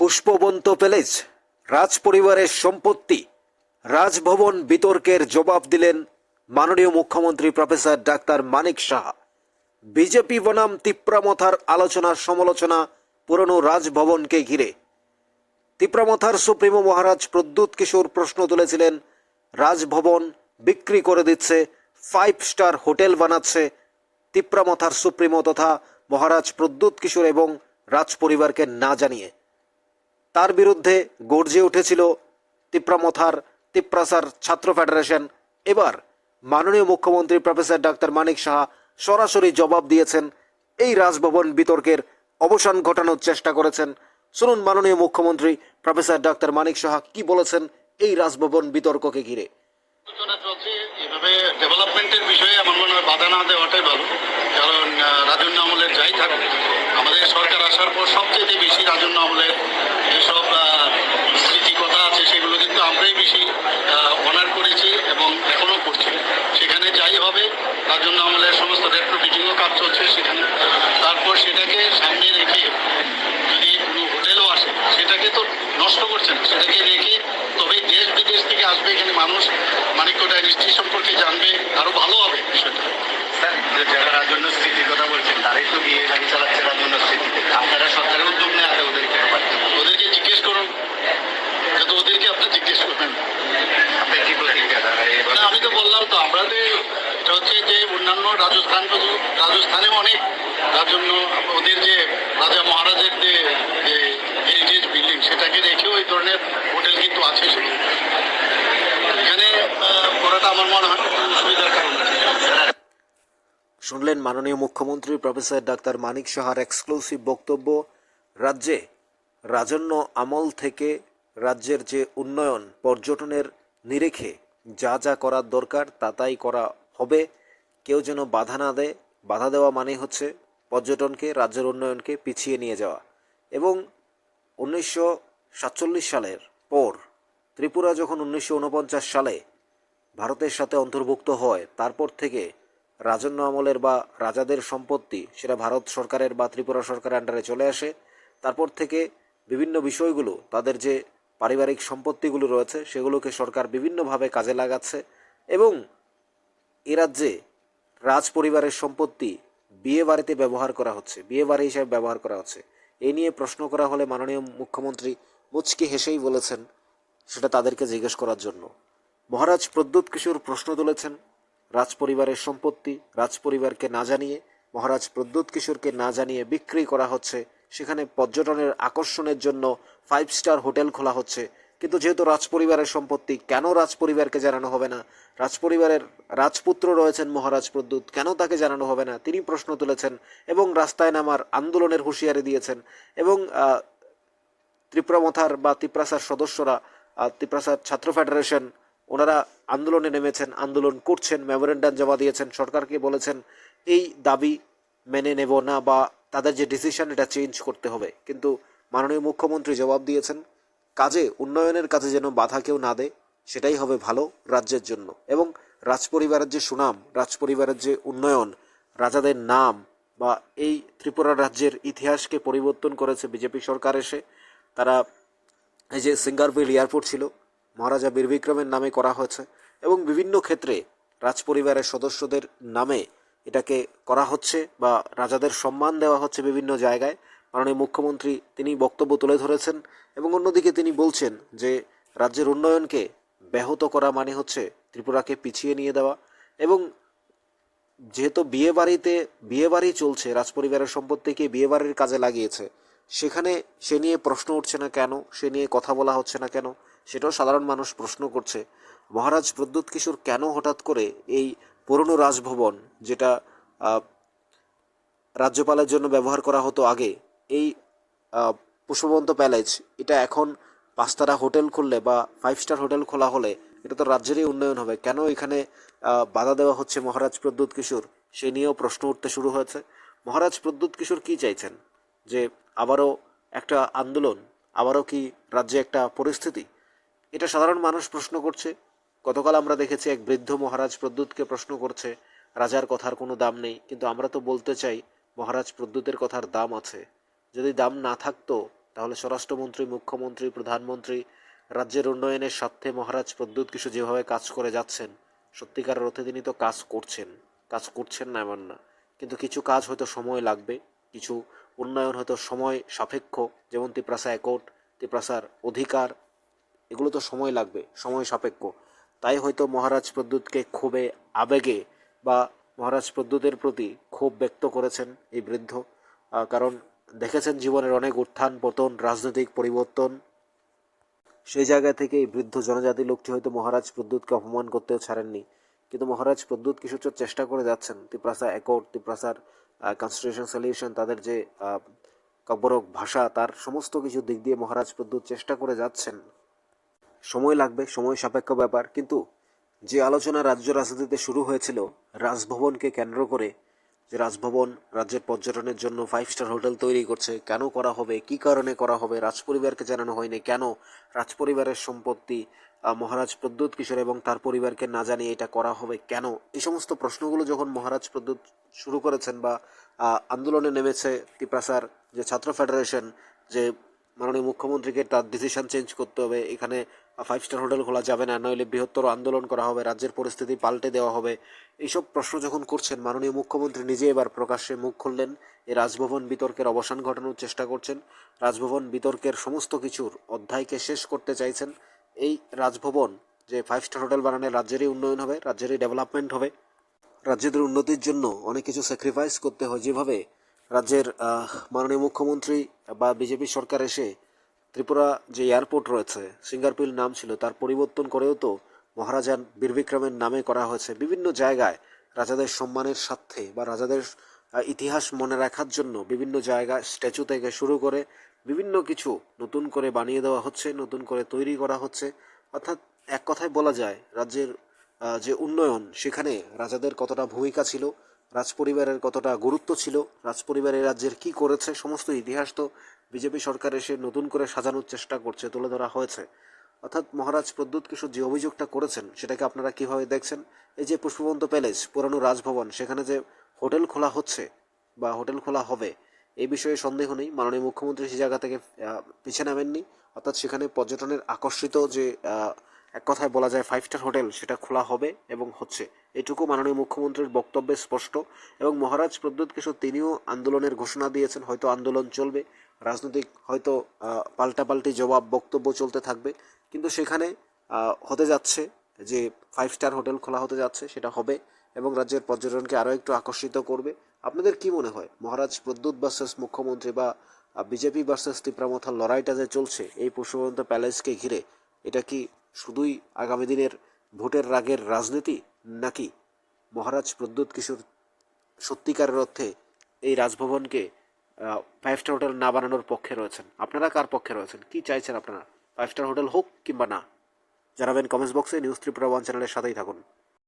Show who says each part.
Speaker 1: Pushpabanta palace রাজ পরিবারের সম্পত্তি, রাজভবন বিতর্কের জবাব দিলেন মাননীয় মুখ্যমন্ত্রী professor doctor Manik Saha. BJP বনাম তিপ্রামথার আলোচনার সমালোচনা পুরনো রাজভবনকে ঘিরে। তিপ্রামথার সুপ্রিমো মহারাজ প্রদ্যুৎ কিশোর প্রশ্ন তুলেছিলেন, রাজভবন বিক্রি করে দিচ্ছে ফাইভ স্টার হোটেল বানাচ্ছে তিপ্রামথার সুপ্রিমো তথা মহারাজ প্রদ্যুৎ কিশোর এবং রাজ পরিবারকে না জানিয়ে। তার বিরুদ্ধে গর্জে উঠেছিল তিপ্রামথার তিপ্রাসার ছাত্র ফেডারেশন। এবার মাননীয় মুখ্যমন্ত্রী প্রফেসর ডাক্তার মানিক সাহা সরাসরি জবাব দিয়েছেন, এই রাজভবন বিতর্কের অবসান ঘটানোর চেষ্টা করেছেন। শুনুন মাননীয় মুখ্যমন্ত্রী প্রফেসর ডাক্তার মানিক সাহা কি বলেছেন এই রাজভবন বিতর্ককে ঘিরে।
Speaker 2: বিষয়ে আমার মনে হয় বাধা না দেওয়াটাই ভালো। কারণ রাজন্য আমলের যাই থাকুক, আমাদের সরকার আসার পর সবচেয়ে বেশি রাজন্য আমলের যেসব আহ, স্মৃতি কথা আছে সেগুলো কিন্তু আমরাই বেশি অনার করেছি এবং এখনও করছি সেখানে যাই হবে রাজন্য আমলের সমস্ত রেট্রোফিটিংও কাজ চলছে সেখানে তারপর সেটাকে সামনে রেখে যদি কোনো হোটেলও আসে সেটাকে তো নষ্ট করছে না সেটাকে রেখে তবে দেশ বিদেশ থেকে আসবে এখানে মানুষ মানিক্য ডাইনেস্টি সম্পর্কে জানবে আরও ভালো হবে বিষয়টা
Speaker 3: স্যার যে যারা রাজন্য স্মৃতির কথা বলছেন তারাই তো বিয়ে গাড়ি চালাচ্ছে রাজন্য স্মৃতিতে আপনারা সরকারের উদ্যোগ নেওয়াতে ওদেরকে পাচ্ছেন
Speaker 2: ওদেরকে জিজ্ঞেস করুন যাতে ওদেরকে আপনি জিজ্ঞেস করবেন
Speaker 3: আপনার কি প্রতিক্রিয়া তারা
Speaker 2: না,
Speaker 3: এবার
Speaker 2: আমি তো বললাম তো আমাদের হচ্ছে যে অন্যান্য রাজস্থান রাজস্থানেও অনেক। তার জন্য ওদের যে রাজা মহারাজের যে হেরিটেজ বিল্ডিং সেটাকে রেখেও এই ধরনের হোটেল কিন্তু আছে এখানে করাটা আমার মনে হয় কোনো অসুবিধার কারণ
Speaker 1: শুনলেন মাননীয় মুখ্যমন্ত্রী প্রফেসর ডাক্তার মানিক সাহার এক্সক্লুসিভ বক্তব্য, রাজ্যে রাজন্য আমল থেকে রাজ্যের যে উন্নয়ন, পর্যটনের নিরেখে যা যা করার দরকার তা তাই করা হবে। কেউ যেন বাধা না দেয়। বাধা দেওয়া মানে হচ্ছে পর্যটনকে, রাজ্যের উন্নয়নকে পিছিয়ে নিয়ে যাওয়া। এবং উনিশশো সাতচল্লিশ সালের পর ত্রিপুরা যখন উনিশশো উনপঞ্চাশ সালে ভারতের সাথে অন্তর্ভুক্ত হয়, তারপর থেকে রাজন্য আমলের বা রাজাদের সম্পত্তি সেটা ভারত সরকারের বা ত্রিপুরা সরকারের আন্ডারে চলে আসে। তারপর থেকে বিভিন্ন বিষয়গুলো তাদের যে পারিবারিক সম্পত্তিগুলো রয়েছে, সেগুলোকে সরকার বিভিন্নভাবে কাজে লাগাচ্ছে এবং এ রাজ্যে রাজ পরিবারের সম্পত্তি বিয়ে বাড়িতে ব্যবহার করা হচ্ছে, বিয়ে বাড়ি হিসাবে ব্যবহার করা হচ্ছে। এই নিয়ে প্রশ্ন করা হলে মাননীয় মুখ্যমন্ত্রী মুচকি হেসেই বলেছেন, সেটা তাদেরকে জিজ্ঞেস করার জন্য। মহারাজ প্রদ্যুৎ কিশোর প্রশ্ন তুলেছেন রাজ পরিবারের সম্পত্তি রাজ পরিবারকে না জানিয়ে, মহারাজ প্রদ্যুৎ কিশোরকে না জানিয়ে বিক্রি করা হচ্ছে সেখানে পর্যটনের আকর্ষণের জন্য ফাইভ স্টার হোটেল খোলা হচ্ছে। কিন্তু যেহেতু রাজপরিবারের সম্পত্তি, কেন রাজপরিবারকে জানানো হবে না? রাজপরিবারের রাজপুত্র রয়েছেন মহারাজ প্রদ্যুৎ, কেন তাকে জানানো হবে না? তিনি প্রশ্ন তুলেছেন এবং রাস্তায় নামার আন্দোলনের হুঁশিয়ারি দিয়েছেন এবং ত্রিপুরামথার বা তিপ্রাসার সদস্যরা তিপ্রাসার ছাত্র ফেডারেশন ওনারা আন্দোলনে নেমেছেন, আন্দোলন করছেন মেমোরেন্ডাম জমা দিয়েছেন, সরকারকে বলেছেন, এই দাবি মেনে নেব না বা তাদের যে ডিসিশন এটা চেঞ্জ করতে হবে। কিন্তু মাননীয় মুখ্যমন্ত্রী জবাব দিয়েছেন, কাজে, উন্নয়নের কাজে যেন বাধা কেউ না দেয়, সেটাই হবে ভালো রাজ্যের জন্য। এবং রাজপরিবারের যে সুনাম, রাজপরিবারের যে উন্নয়ন, রাজাদের নাম বা এই ত্রিপুরা রাজ্যের ইতিহাসকে পরিবর্তন করেছে বিজেপি সরকার এসে, তারা এই যে সিঙ্গারভিল এয়ারপোর্ট ছিল, মহারাজা বীর বিক্রমের নামে করা হয়েছে এবং বিভিন্ন ক্ষেত্রে রাজপরিবারের সদস্যদের নামে এটাকে করা হচ্ছে বা রাজাদের সম্মান দেওয়া হচ্ছে বিভিন্ন জায়গায়। মাননীয় মুখ্যমন্ত্রী তিনি বক্তব্য তুলে ধরেছেন এবং অন্যদিকে তিনি বলছেন যে, রাজ্যের উন্নয়নকে ব্যাহত করা মানে হচ্ছে ত্রিপুরাকে পিছিয়ে নিয়ে দেওয়া এবং যেহেতু বিয়ে বাড়িতে, বিয়ে বাড়ি চলছে, রাজপরিবারের সম্পত্তিকে বিয়ে বাড়ির কাজে লাগিয়েছে, সেখানে সে নিয়ে প্রশ্ন উঠছে না কেন? সে নিয়ে কথা বলা হচ্ছে না কেন? সেটাও সাধারণ মানুষ প্রশ্ন করছে। মহারাজ প্রদ্যুৎ কিশোর কেন হঠাৎ করে এই পুরনো রাজভবন যেটা রাজ্যপালের জন্য ব্যবহার করা হতো আগে, এই পুষ্পবন্ত প্যালেস, এটা এখন পাঁচতারা হোটেল খুললে বা ফাইভ স্টার হোটেল খোলা হলে এটা তো রাজ্যেরই উন্নয়ন হবে। কেন এখানে বাধা দেওয়া হচ্ছে মহারাজ প্রদ্যুৎ কিশোর? সে নিয়েও প্রশ্ন উঠতে শুরু হয়েছে। মহারাজ প্রদ্যুৎ কিশোর কি চাইছেন? যে আবারও একটা আন্দোলন, আবারও কি রাজ্যে একটা পরিস্থিতি? এটা সাধারণ মানুষ প্রশ্ন করছে। গতকাল আমরা দেখেছি এক বৃদ্ধ মহারাজ প্রদ্যুৎকে প্রশ্ন করছে, রাজার কথার কোনো দাম নেই, কিন্তু আমরা তো বলতে চাই মহারাজ প্রদ্যুতের কথার দাম আছে। যদি দাম না থাকতো, তাহলে স্বরাষ্ট্রমন্ত্রী, মুখ্যমন্ত্রী, প্রধানমন্ত্রী, রাজ্যের উন্নয়নের স্বার্থে মহারাজ প্রদ্যুৎ কিছু যেভাবে কাজ করে যাচ্ছেন, সত্যিকারের অর্থে তিনি তো কাজ করছেন কাজ করছেন না এমন না। কিন্তু কিছু কাজ হয়তো সময় লাগবে, কিছু উন্নয়ন হয়তো সময় সাপেক্ষ, যেমন তিপ্রাসা একট, তিপ্রাসার অধিকার, এগুলো তো সময় লাগবে, সময় সাপেক্ষ। তাই হয়তো মহারাজ প্রদ্যুৎকে ক্ষোভে, আবেগে বা মহারাজ প্রদ্যুতের প্রতি ক্ষোভ ব্যক্ত করেছেন এই বৃদ্ধ। কারণ দেখেছেন জীবনের অনেক উত্থান, পতন, রাজনৈতিক পরিবর্তন। সেই জায়গা থেকে এই বৃদ্ধ জনজাতি লোকটি হয়তো মহারাজ প্রদ্যুৎকে অপমান করতেও ছাড়েননি। কিন্তু মহারাজ প্রদ্যুৎ কিছুটা চেষ্টা করে যাচ্ছেন। তিপ্রাসা একট তিপ্রাসার কনস্টিটিউশন সলিউশন তাদের যে কব্বরক ভাষা, তার সমস্ত কিছু দিক দিয়ে মহারাজ প্রদ্যুৎ চেষ্টা করে যাচ্ছেন। সময় লাগবে, সময় সাপেক্ষ ব্যাপার, কিন্তু যে আলোচনা রাজ্য রাজনীতিতে শুরু হয়েছিল, রাজভবনকে কেন্দ্র করে, যে রাজভবন রাজ্যের পর্যটনের জন্য ফাইভ স্টার হোটেল তৈরি করছে, কেন করা হবে, কি কারণে করা হবে, রাজপরিবারকে জানানো হয়নি, কেন রাজপরিবারের সম্পত্তি মহারাজ প্রদ্যুৎ কিশোর এবং তার পরিবারকে না জানিয়ে এটা করা হবে কেন? এই সমস্ত প্রশ্নগুলো যখন মহারাজ প্রদ্যুৎ শুরু করেছেন বা আন্দোলনে নেমেছে তিপ্রাসার যে ছাত্র ফেডারেশন যে মাননীয় মুখ্যমন্ত্রীকে তার ডিসিশন চেঞ্জ করতে হবে। এখানে ফাইভ স্টার হোটেল খোলা যাবে না, নইলে বৃহত্তর আন্দোলন করা হবে, রাজ্যের পরিস্থিতি পাল্টে দেওয়া হবে। এইসব প্রশ্ন যখন করছেন, মাননীয় মুখ্যমন্ত্রী নিজে এবার প্রকাশ্যে মুখ খুললেন। এই রাজভবন বিতর্কের অবসান ঘটানোর চেষ্টা করছেন। রাজভবন বিতর্কের সমস্ত কিছুর অধ্যায়কে শেষ করতে চাইছেন। এই রাজভবন যে ফাইভ স্টার হোটেল বানালে রাজ্যেরই উন্নয়ন হবে, রাজ্যেরই ডেভেলপমেন্ট হবে। রাজ্যের উন্নতির জন্য অনেক কিছু স্যাক্রিফাইস করতে হয়। যেভাবে রাজ্যের মাননীয় মুখ্যমন্ত্রী বা বিজেপি সরকার এসে ত্রিপুরা যে এয়ারপোর্ট রয়েছে, সিঙ্গারপিল নাম ছিল, তার পরিবর্তন করেও তো মহারাজা বীরবিক্রমের নামে করা হয়েছে। বিভিন্ন জায়গায় রাজাদের সম্মানের স্বার্থে বা রাজাদের ইতিহাস মনে রাখার জন্য বিভিন্ন জায়গায় স্ট্যাচু থেকে শুরু করে বিভিন্ন কিছু নতুন করে বানিয়ে দেওয়া হচ্ছে, নতুন করে তৈরি করা হচ্ছে। অর্থাৎ এক কথায় বলা যায়, রাজ্যের যে উন্নয়ন, সেখানে রাজাদের কতটা ভূমিকা ছিল রাজপরিবারের কতটা গুরুত্ব ছিল রাজপরিবারের রাজ্যের কি করেছে সমস্ত ইতিহাস তো বিজেপি সরকার এসে নতুন করে সাজানোর চেষ্টা করছে তুলে ধরা হয়েছে। অর্থাৎ মহারাজ প্রদ্যুৎ কিশোর যে অভিযোগটা করেছেন সেটাকে আপনারা কীভাবে দেখছেন? এই যে পুষ্পবন্ত প্যালেস পুরানো রাজভবন সেখানে যে হোটেল খোলা হচ্ছে বা হোটেল খোলা হবে এই বিষয়ে সন্দেহ নেই। মাননীয় মুখ্যমন্ত্রী সেই জায়গা থেকে আহ, পিছে নামেননি। অর্থাৎ সেখানে পর্যটনের আকর্ষিত যে এক কথায় বলা যায় ফাইভ স্টার হোটেল, সেটা খোলা হবে এবং হচ্ছে। এটুকু মাননীয় মুখ্যমন্ত্রীর বক্তব্যে স্পষ্ট এবং মহারাজ প্রদ্যুৎ কিশোর তিনিও আন্দোলনের ঘোষণা দিয়েছেন, হয়তো আন্দোলন চলবে, রাজনৈতিক হয়তো পাল্টাপাল্টি জবাব, বক্তব্য চলতে থাকবে। কিন্তু সেখানে হতে যাচ্ছে যে ফাইভ স্টার হোটেল খোলা হতে যাচ্ছে, সেটা হবে এবং রাজ্যের পর্যটনকে আরও একটু আকর্ষিত করবে। আপনাদের কি মনে হয়? মহারাজ প্রদ্যুৎ ভার্সেস মুখ্যমন্ত্রী বা বিজেপি ভার্সেস তীব্রামথার লড়াইটা যে চলছে, এই পুষ্পবন্ত প্যালেসকে ঘিরে, এটা কি শুধুই আগামী দিনের ভোটের রাগের রাজনীতি নাকি মহারাজ প্রদ্যুৎ কিশোর সত্যিকারের অর্থে এই রাজভবনকে ফাইভ স্টার হোটেল না বানানোর পক্ষে রয়েছেন? আপনারা কার পক্ষে রয়েছেন? কি চাইছেন আপনারা? ফাইভ স্টার হোটেল হোক কিংবা না, জানাবেন কমেন্টস বক্সে নিউজ ত্রিপুরা ওয়ান চ্যানেলের সাথেই থাকুন।